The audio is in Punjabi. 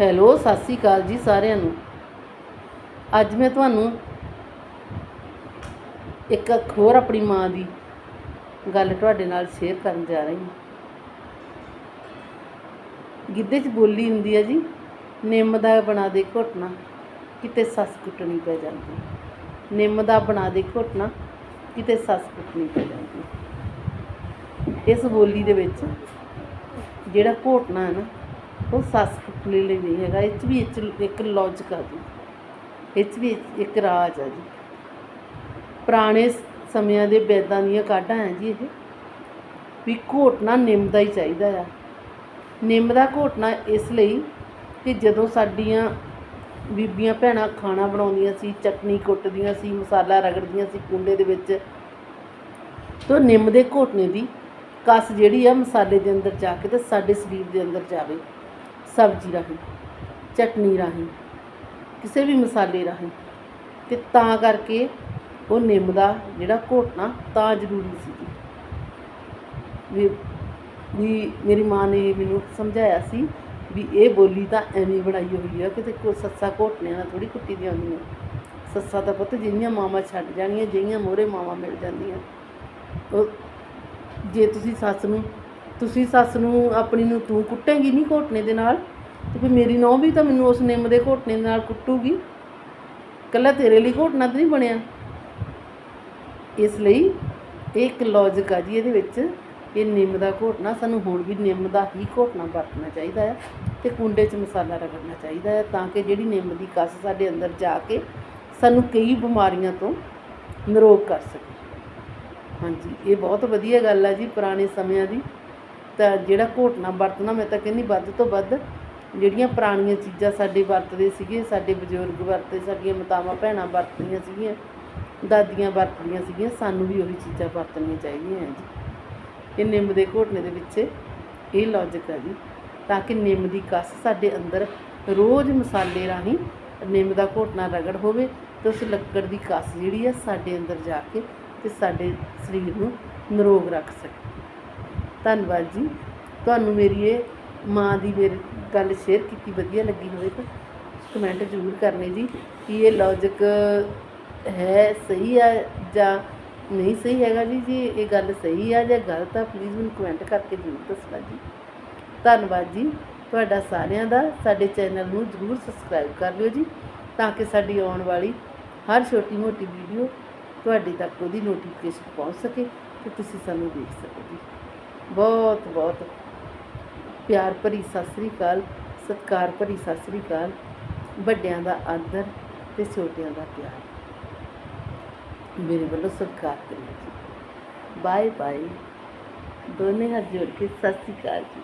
ਹੈਲੋ, ਸਤਿ ਸ੍ਰੀ ਅਕਾਲ ਜੀ ਸਾਰਿਆਂ ਨੂੰ। ਅੱਜ ਮੈਂ ਤੁਹਾਨੂੰ ਇੱਕ ਹੋਰ ਆਪਣੀ ਮਾਂ ਦੀ ਗੱਲ ਤੁਹਾਡੇ ਨਾਲ ਸ਼ੇਅਰ ਕਰਨ ਜਾ ਰਹੀ ਹਾਂ। ਗਿੱਧੇ 'ਚ ਬੋਲੀ ਹੁੰਦੀ ਹੈ ਜੀ, ਨਿੰਮ ਦਾ ਬਣਾ ਦੇ ਘੁੱਟਣਾ, ਕਿਤੇ ਸੱਸ ਕੁੱਟਣੀ ਪੈ ਜਾਂਦੀ ਨਿੰਮ ਦਾ ਬਣਾ ਦੇ ਘੁੱਟਣਾ, ਕਿਤੇ ਸੱਸ ਕੁੱਟਣੀ ਪੈ ਜਾਂਦੀ ਇਸ ਬੋਲੀ ਦੇ ਵਿੱਚ ਜਿਹੜਾ ਘੋਟਣਾ ਹੈ ਨਾ ਉਹ ਸੱਸ ਕੁੱਟਣੀ ਲਈ ਨਹੀਂ ਹੈਗਾ, ਇਹ 'ਚ ਵੀ ਇਹ 'ਚ ਇੱਕ ਲੌਜਿਕ ਆ ਜੀ। ਇਹ 'ਚ ਵੀ ਇੱਕ ਰਾਜ ਆ ਜੀ। ਪੁਰਾਣੇ ਸਮਿਆਂ ਦੇ ਬੈਦਾਂ ਦੀਆਂ ਕਾਢਾਂ ਹੈ ਜੀ ਇਹ। ਵੀ ਘੋਟਣਾ ਨਿੰਮ ਦਾ ਹੀ ਚਾਹੀਦਾ ਆ। ਨਿੰਮ ਦਾ ਘੋਟਣਾ ਇਸ ਲਈ ਕਿ ਜਦੋਂ ਸਾਡੀਆਂ ਬੀਬੀਆਂ ਭੈਣਾਂ ਖਾਣਾ ਬਣਾਉਂਦੀਆਂ ਸੀ, ਚਟਨੀ ਕੁੱਟਦੀਆਂ ਸੀ, ਮਸਾਲਾ ਰਗੜਦੀਆਂ ਸੀ ਕੁੰਡੇ ਦੇ ਵਿੱਚ, ਤਾਂ ਨਿੰਮ ਦੇ ਘੋਟਣੇ ਦੀ ਕਸ ਜਿਹੜੀ ਆ ਮਸਾਲੇ ਦੇ ਅੰਦਰ ਜਾ ਕੇ ਤੇ ਸਾਡੇ ਸਰੀਰ ਦੇ ਅੰਦਰ ਜਾਵੇ। ਸਬਜ਼ੀ ਰਾਹੀਂ, ਚਟਨੀ ਰਾਹੀਂ, ਕਿਸੇ ਵੀ ਮਸਾਲੇ ਰਾਹੀਂ। ਤੇ ਤਾਂ ਕਰਕੇ ਉਹ ਨਿੰਮ ਦਾ ਜਿਹੜਾ ਘੋਟਣਾ ਤਾਂ ਜ਼ਰੂਰੀ ਸੀ। ਜੀ ਵੀ ਵੀ ਮੇਰੀ ਮਾਂ ਨੇ ਮੈਨੂੰ ਸਮਝਾਇਆ ਸੀ ਵੀ ਇਹ ਬੋਲੀ ਤਾਂ ਐਵੇਂ ਬਣਾਈ ਹੋਈ ਆ ਕਿਤੇ ਕੋ ਸੱਸਾ ਘੋਟਣਿਆਂ ਨਾਲ ਥੋੜੀ ਕੁੱਟੀ ਦੀਆਂ ਹੁੰਦੀਆਂ। ਸੱਸਾ ਦਾ ਪੁੱਤ ਜਿਹੜੀਆਂ ਮਾਵਾਂ ਛੱਡ ਜਾਣੀਆਂ, ਜਿਹੀਆਂ ਮੋਹਰੇ ਮਾਵਾਂ ਮਿਲ ਜਾਂਦੀਆਂ। ਉਹ, ਜੇ ਤੁਸੀਂ ਸੱਸ ਨੂੰ ਤੁਸੀਂ ਸੱਸ ਨੂੰ, ਆਪਣੀ ਨੂੰ ਤੂੰ ਕੁੱਟੇਂਗੀ ਨਹੀਂ ਘੋਟਣੇ ਦੇ ਨਾਲ, ਤੇ ਫਿਰ ਮੇਰੀ ਨੌਂ ਵੀ ਤਾਂ ਮੈਨੂੰ ਉਸ ਨਿੰਮ ਦੇ ਘੋਟਣੇ ਦੇ ਨਾਲ ਕੁੱਟੂਗੀ। ਕੱਲਾ ਤੇਰੇ ਲਈ ਘੋਟਣਾ ਤਾਂ ਨਹੀਂ ਬਣਿਆ। ਇਸ ਲਈ ਇਹ ਇੱਕ ਲੌਜਿਕ ਆ ਜੀ ਇਹਦੇ ਵਿੱਚ, ਇਹ ਨਿੰਮ ਦਾ ਘੋਟਣਾ, ਸਾਨੂੰ ਹੁਣ ਵੀ ਨਿੰਮ ਦਾ ਹੀ ਘੋਟਣਾ ਵਰਤਣਾ ਚਾਹੀਦਾ ਹੈ ਤੇ ਕੁੰਡੇ 'ਚ ਮਸਾਲਾ ਰਗੜਨਾ ਚਾਹੀਦਾ ਹੈ ਤਾਂ ਕਿ ਜਿਹੜੀ ਨਿੰਮ ਦੀ ਕਸ ਸਾਡੇ ਅੰਦਰ ਜਾ ਕੇ ਸਾਨੂੰ ਕਈ ਬਿਮਾਰੀਆਂ ਤੋਂ ਨਿਰੋਗ ਕਰ ਸਕੇ। ਹਾਂਜੀ, ਇਹ ਬਹੁਤ ਵਧੀਆ ਗੱਲ ਆ ਜੀ ਪੁਰਾਣੇ ਸਮਿਆਂ ਦੀ। ਤਾਂ ਜਿਹੜਾ ਘੋਟਣਾ ਵਰਤਣਾ, ਮੈਂ ਤਾਂ ਕਹਿੰਦੀ ਵੱਧ ਤੋਂ ਵੱਧ ਜਿਹੜੀਆਂ ਪੁਰਾਣੀਆਂ ਚੀਜ਼ਾਂ ਸਾਡੇ ਵਰਤਦੇ ਸੀਗੇ, ਸਾਡੇ ਬਜ਼ੁਰਗ ਵਰਤੇ, ਸਾਡੀਆਂ ਮਾਤਾਵਾਂ ਭੈਣਾਂ ਵਰਤਦੀਆਂ ਸੀਗੀਆਂ, ਦਾਦੀਆਂ ਵਰਤਦੀਆਂ ਸੀਗੀਆਂ, ਸਾਨੂੰ ਵੀ ਉਹੀ ਚੀਜ਼ਾਂ ਵਰਤਣੀਆਂ ਚਾਹੀਦੀਆਂ ਜੀ। ਇਹ ਨਿੰਮ ਦੇ ਘੋਟਣੇ ਦੇ ਵਿੱਚ ਇਹ ਲੌਜਿਕ ਹੈ ਜੀ, ਤਾਂ ਕਿ ਨਿੰਮ ਦੀ ਕਸ ਸਾਡੇ ਅੰਦਰ ਰੋਜ਼ ਮਸਾਲੇ ਰਾਹੀਂ ਨਿੰਮ ਦਾ ਘੋਟਣਾ ਰਗੜ ਹੋਵੇ ਤੇ ਉਸ ਲੱਕੜ ਦੀ ਕਸ ਜਿਹੜੀ ਆ ਸਾਡੇ ਅੰਦਰ ਜਾ ਕੇ ਤੇ ਸਾਡੇ ਸਰੀਰ ਨੂੰ ਨਿਰੋਗ ਰੱਖ ਸਕੇ। ਧੰਨਵਾਦ ਜੀ। ਤੁਹਾਨੂੰ ਮੇਰੀ ਇਹ ਮਾਂ ਦੀ ਮੇਰੀ ਗੱਲ ਸ਼ੇਅਰ ਕੀਤੀ, ਵਧੀਆ ਲੱਗੀ ਹੋਵੇ ਤਾਂ ਕਮੈਂਟ ਜ਼ਰੂਰ ਕਰਨੇ ਜੀ ਕਿ ਇਹ ਲੌਜਿਕ ਹੈ ਸਹੀ ਆ ਜਾਂ ਨਹੀਂ ਸਹੀ ਹੈਗਾ ਜੀ? ਜੀ ਇਹ ਗੱਲ ਸਹੀ ਆ ਜਾਂ ਗਲਤ ਆ ਪਲੀਜ਼ ਮੈਨੂੰ ਕਮੈਂਟ ਕਰਕੇ ਜ਼ਰੂਰ ਦੱਸਣਾ ਜੀ। ਧੰਨਵਾਦ ਜੀ। ਤੁਹਾਡਾ ਸਾਰਿਆਂ ਦਾ, ਸਾਡੇ ਚੈਨਲ ਨੂੰ ਜ਼ਰੂਰ ਸਬਸਕ੍ਰਾਈਬ ਕਰ ਲਿਓ ਜੀ ਤਾਂ ਕਿ ਸਾਡੀ ਆਉਣ ਵਾਲੀ ਹਰ ਛੋਟੀ ਮੋਟੀ ਵੀਡੀਓ ਤੁਹਾਡੇ ਤੱਕ ਉਹਦੀ ਨੋਟੀਫਿਕੇਸ਼ਨ ਪਹੁੰਚ ਸਕੇ ਤੇ ਤੁਸੀਂ ਸਾਨੂੰ ਦੇਖ ਸਕੋ ਜੀ। ਬਹੁਤ ਬਹੁਤ ਪਿਆਰ ਭਰੀ ਸਤਿ ਸ੍ਰੀ ਅਕਾਲ, ਸਤਿਕਾਰ ਭਰੀ ਸਤਿ ਸ੍ਰੀ ਅਕਾਲ। ਵੱਡਿਆਂ ਦਾ ਆਦਰ ਤੇ ਛੋਟਿਆਂ ਦਾ ਪਿਆਰ। ਮੇਰੇ ਵੱਲੋਂ ਸਤਿਕਾਰ ਕਰਿਓ ਜੀ। ਬਾਏ ਬਾਏ ਦੋਨੇ ਹੱਥ ਜੋੜ ਕੇ ਸਤਿ ਸ੍ਰੀ ਅਕਾਲ ਜੀ।